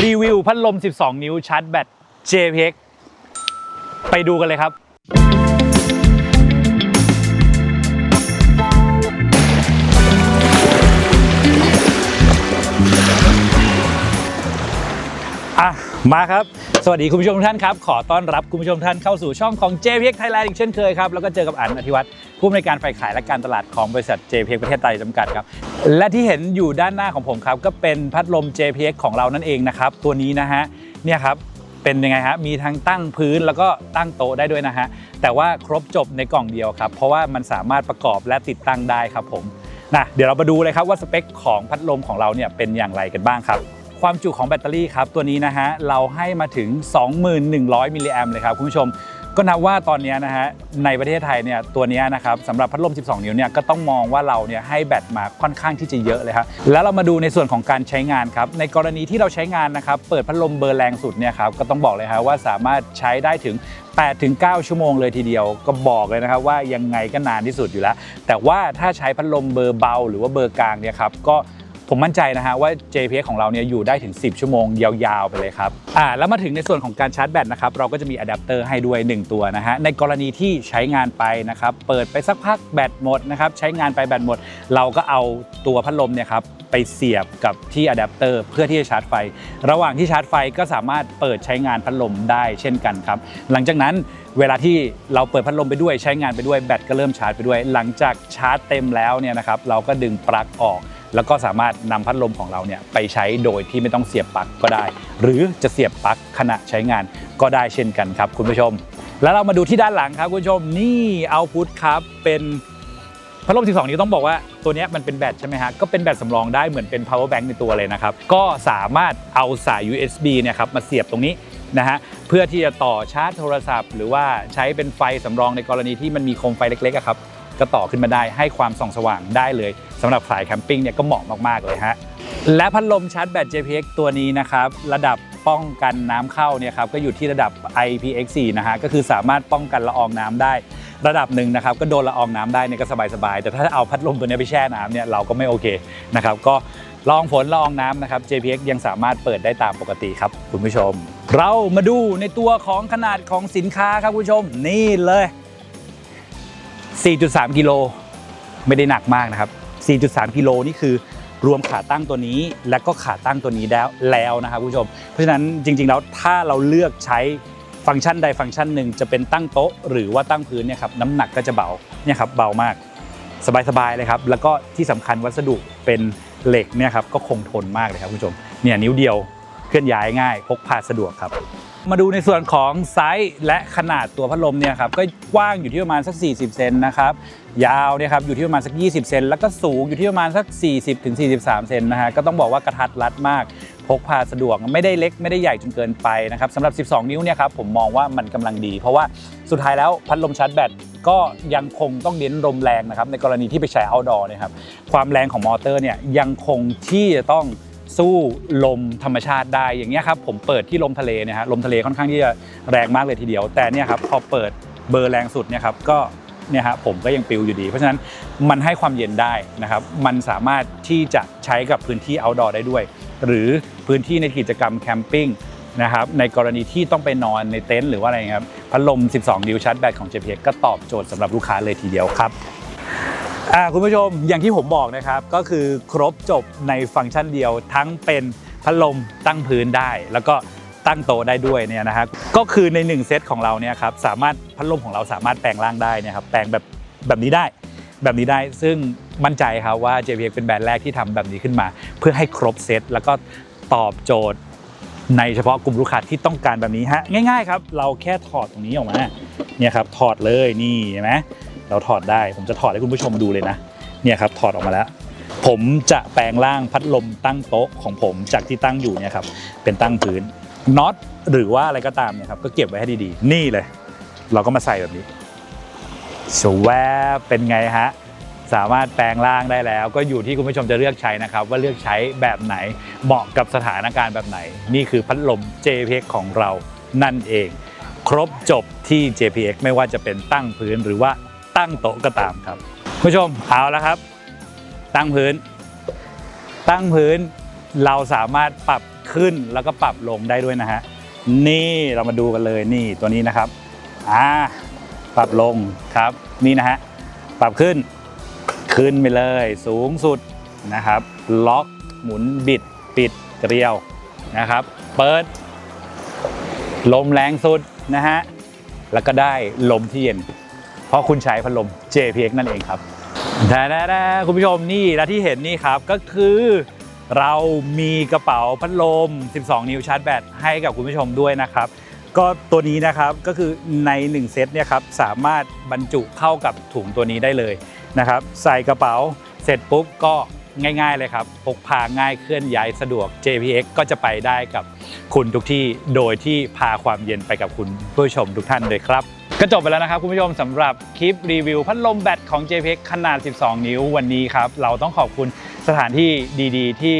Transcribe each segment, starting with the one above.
รีวิวพัดลม 12 นิ้วชาร์จแบต JPX ไปดูกันเลยครับ อะมาครับ สวัสดีคุณผู้ชมทุกท่านครับ ขอต้อนรับคุณผู้ชมท่านเข้าสู่ช่องของ JPX Thailand อีกเช่นเคยครับ แล้วก็เจอกับอันอธิวัตรผู้อำนวยการฝ่ายขายและการตลาดของบริษัท JPX ประเทศไทยจำกัดครับ และที่เห็นอยู่ด้านหน้าของผมครับ ก็เป็นพัดลม JPX ของเรานั่นเองนะครับ ตัวนี้นะฮะ เนี่ยครับ เป็นยังไงฮะ มีทั้งตั้งพื้นแล้วก็ตั้งโต๊ะได้ด้วยนะฮะ แต่ว่าครบจบในกล่องเดียวครับ เพราะว่ามันสามารถประกอบและติดตั้งได้ครับผมนะเดี๋ยวเรามาดูเลยครับว่าสเปคของพัดลมของเราเนี่ยเป็นอย่างไรกันบ้างครับ ความจุของแบตเตอรี่ครับ ตัวนี้นะฮะเราให้มาถึง 2100 มิลลิแอมเลยครับคุณผู้ชม ก็นับว่าตอนนี้นะฮะในประเทศไทยเนี่ยตัวนี้นะครับสำหรับพัดลม 12 นิ้วเนี่ยก็ต้องมองว่าเราเนี่ยให้แบตมาค่อนข้างที่จะเยอะเลยครับแล้วเรามาดูในส่วนของการใช้งานครับในกรณีที่เราใช้งานนะครับเปิดพัดลมเบอร์แรงสุดเนี่ยครับก็ต้องบอกเลยครับว่าสามารถใช้ได้ถึง8-9ชั่วโมงเลยทีเดียวก็บอกเลยนะครับว่ายังไงก็นานที่สุดอยู่แล้ว แต่ว่าถ้าใช้พัดลมเบอร์เบา หรือว่าเบอร์กลางเนี่ยครับก็ ผมมั่นใจนะฮะว่า JPX ของเราเนี่ยอยู่ได้ถึง 10 ชั่วโมงยาวๆ ไปเลยครับอ่าแล้วมาถึงในส่วนของการชาร์จแบตนะครับเราก็จะมีอะแดปเตอร์ให้ด้วย 1 ตัวนะฮะในกรณีที่ใช้งานไปนะครับเปิดไปสักพักแบตหมดนะครับใช้งานไปแบตหมด เราก็เอาตัวพัดลมเนี่ยครับไปเสียบกับที่อะแดปเตอร์เพื่อที่จะชาร์จไฟ ระหว่างที่ชาร์จไฟก็สามารถเปิดใช้งานพัดลมได้เช่นกันครับ หลังจากนั้นเวลาที่เราเปิดพัดลมไปด้วยใช้งานไปด้วยแบตก็เริ่มชาร์จไปด้วย หลังจากชาร์จเต็มแล้วเนี่ยนะครับเราก็ดึงปลั๊กออก แล้วก็สามารถนำพัดลมของเราเนี่ยไปใช้โดยที่ไม่ต้องเสียบปลั๊กก็ได้ หรือจะเสียบปลั๊กขณะใช้งานก็ได้เช่นกันครับ คุณผู้ชม แล้วเรามาดูที่ด้านหลังครับคุณผู้ชมนี่เอาพุทครับเป็นพัดลม 12 นิ้วต้องบอกว่าตัวนี้มันเป็นแบตใช่ไหมฮะ ก็เป็นแบตสำรองได้เหมือนเป็น power bank ในตัวเลยนะครับ ก็สามารถเอาสาย USB เนี่ยครับมาเสียบตรงนี้นะฮะ เพื่อที่จะต่อชาร์จโทรศัพท์ หรือว่าใช้เป็นไฟสำรองในกรณีที่มันมีโคมไฟเล็กๆครับ ก็ต่อขึ้นมาได้ให้ความส่องสว่างได้เลยสำหรับสายแคมปิ้งเนี่ยก็เหมาะมากๆเลยฮะและพัดลมชาร์จแบต JPX ตัวนี้นะครับระดับป้องกันน้ำเข้าเนี่ยครับก็อยู่ที่ระดับ IPX4 นะฮะก็คือสามารถป้องกันละอองน้ำได้ระดับหนึ่งนะครับก็โดนละอองน้ำได้เนี่ยก็สบายๆ แต่ถ้าเอาพัดลมตัวนี้ไปแช่น้ำเนี่ยเราก็ไม่โอเคนะครับก็ลองฝนลอองน้ำนะครับ JPX ยังสามารถเปิดได้ตามปกติครับคุณผู้ชม เรามาดูในตัวของขนาดของสินค้าครับคุณผู้ชม นี่เลย 4.3 กิโลไม่ได้หนักมากนะครับ 4.3 กิโลนี่คือรวมขาตั้งตัวนี้ และก็ขาตั้งตัวนี้แล้วแล้วนะครับคุณผู้ชม เพราะฉะนั้นจริง ๆ แล้วถ้าเราเลือกใช้ฟังก์ชันใดฟังก์ชันหนึ่งจะเป็นตั้งโต๊ะ หรือว่าตั้งพื้นเนี่ยครับน้ำหนักก็จะเบาเนี่ยครับเบามากสบายๆเลยครับ แล้วก็ที่สำคัญวัสดุเป็นเหล็กเนี่ยครับก็คงทนมากเลยครับคุณผู้ชมเนี่ยนิ้วเดียวเคลื่อนย้ายง่ายพกพาสะดวกครับ มาดูในส่วนของไซส์และขนาดตัวพัดลมเนี่ยครับก็กว้างอยู่ที่ประมาณสัก 40 เซนนะครับยาวเนี่ยครับอยู่ที่ประมาณสัก 20 เซนแล้วก็สูงอยู่ที่ประมาณสัก 40ถึง43 เซนนะฮะก็ต้องบอกว่ากระทัดรัดมากพกพาสะดวกไม่ได้เล็กไม่ได้ใหญ่จนเกินไปนะครับสำหรับ 12 นิ้วเนี่ยครับผมมองว่ามันกำลังดี เพราะว่าสุดท้ายแล้วพัดลมชาร์จแบตก็ยังคงต้องเน้นลมแรงนะครับในกรณีที่ไปใช้ outdoor เนะครับความแรงของมอเตอร์เนี่ยยังคงที่จะต้อง สู้ลมธรรมชาติได้อย่างเงี้ยครับผมเปิดที่ลมทะเลเนี่ยฮะลมทะเลค่อนข้างที่จะแรงมากเลยทีเดียว แต่เนี่ยครับพอเปิดเบอร์แรงสุดเนี่ยครับก็เนี่ยฮะผมก็ยังปิวอยู่ดี เพราะฉะนั้นมันให้ความเย็นได้นะครับมันสามารถที่จะใช้กับพื้นที่ outdoor ได้ด้วย หรือพื้นที่ในกิจกรรมแคมปิ้งนะครับในกรณีที่ต้องไปนอนในเต็นท์หรือว่าอะไรครับพัดลม 12 นิ้วชาร์จแบตของ JPX ก็ตอบโจทย์สำหรับลูกค้าเลยทีเดียวครับ คุณผู้ชมอย่างที่ผมบอกนะครับ ก็คือครบจบในฟังก์ชันเดียวทั้งเป็นพัดลมตั้งพื้นได้ แล้วก็ตั้งโต๊ะได้ด้วยเนี่ยนะฮะก็คือใน 1 เซตของเราเนี่ยครับสามารถพัดลมของเราสามารถแปลงร่างได้นะครับแปลงแบบแบบนี้ได้แบบนี้ได้ซึ่งมั่นใจครับว่า JPX เป็นแบรนด์แรกที่ทำแบบนี้ขึ้นมา เพื่อให้ครบเซตแล้วก็ตอบโจทย์ในเฉพาะกลุ่มลูกค้าที่ต้องการแบบนี้ฮะง่าย ๆ ครับ เราแค่ถอดตรงนี้ออกมาเนี่ยครับถอดเลยนี่เห็นไหม เราถอดได้ ผมจะถอดให้คุณผู้ชมดูเลยนะ เนี่ยครับถอดออกมาแล้ว ผมจะแปลงร่างพัดลมตั้งโต๊ะของผมจากที่ตั้งอยู่เนี่ยครับเป็นตั้งพื้นน็อตหรือว่าอะไรก็ตามเนี่ยครับก็เก็บไว้ให้ดีๆ นี่เลย เราก็มาใส่แบบนี้สวบเป็นไงฮะสามารถแปลงร่างได้แล้ว ก็อยู่ที่คุณผู้ชมจะเลือกใช้นะครับ ว่าเลือกใช้แบบไหนเหมาะกับสถานการณ์แบบไหน นี่คือพัดลม JPX ของเรานั่นเอง ครบจบที่ JPX ไม่ว่าจะเป็นตั้งพื้นหรือว่า ตั้งโต๊ะก็ตามครับคุณผู้ชมเอาแล้วครับ ตั้งพื้น ตั้งพื้นเราสามารถปรับขึ้นแล้วก็ปรับลงได้ด้วยนะฮะนี่เรามาดูกันเลยนี่ตัวนี้นะครับอ่าปรับลงครับ นี่นะฮะปรับขึ้นขึ้นไปเลยสูงสุดนะครับ ล็อกหมุนบิดปิดเกลียวนะครับ เปิด ลมแรงสุดนะฮะแล้วก็ได้ลมที่เย็น เพราะคุณใช้พัดลม JPX นั่นเองครับแท้ๆคุณผู้ชมนี่และที่เห็นนี่ครับก็คือเรามีกระเป๋าพัดลม 12 นิ้วชาร์จแบตให้กับคุณผู้ชมด้วยนะครับ ก็ตัวนี้นะครับก็คือใน 1 เซตเนี่ยครับสามารถบรรจุเข้ากับถุงตัวนี้ได้เลยนะครับ ใส่กระเป๋าเสร็จปุ๊บก็ ง่ายๆเลยครับ พกพาง่ายเคลื่อนย้ายสะดวก JPX ก็จะไปได้กับคุณทุกที่โดยที่พาความเย็นไปกับคุณผู้ชมทุกท่านเลยครับก็จบไปแล้วนะครับคุณผู้ชมสำหรับคลิปรีวิวพัดลมแบตของ JPX ขนาด 12 นิ้ววันนี้ครับ เราต้องขอบคุณสถานที่ดีๆ ที่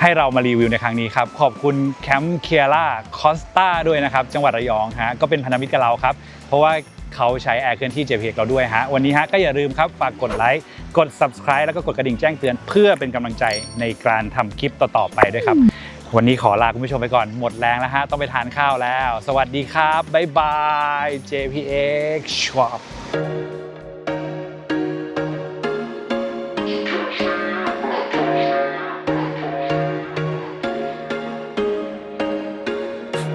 ให้เรามารีวิวในครั้งนี้ครับ ขอบคุณแคมป์เคียร่าคอสตาด้วยนะครับ จังหวัดระยองฮะก็เป็นพันธมิตรกับเราครับ เพราะว่า เขาใช้แอร์เคลื่อนที่ JPX เราด้วยฮะวันนี้ฮะก็อย่าลืมครับฝากกดไลค์กด subscribe แล้วก็กดกระดิ่งแจ้งเตือนเพื่อเป็นกำลังใจในการทำคลิปต่อๆไปด้วยครับ วันนี้ขอลาคุณผู้ชมไปก่อนหมดแรงแล้วฮะต้องไปทานข้าวแล้ว สวัสดีครับบ๊ายบาย JPX Shop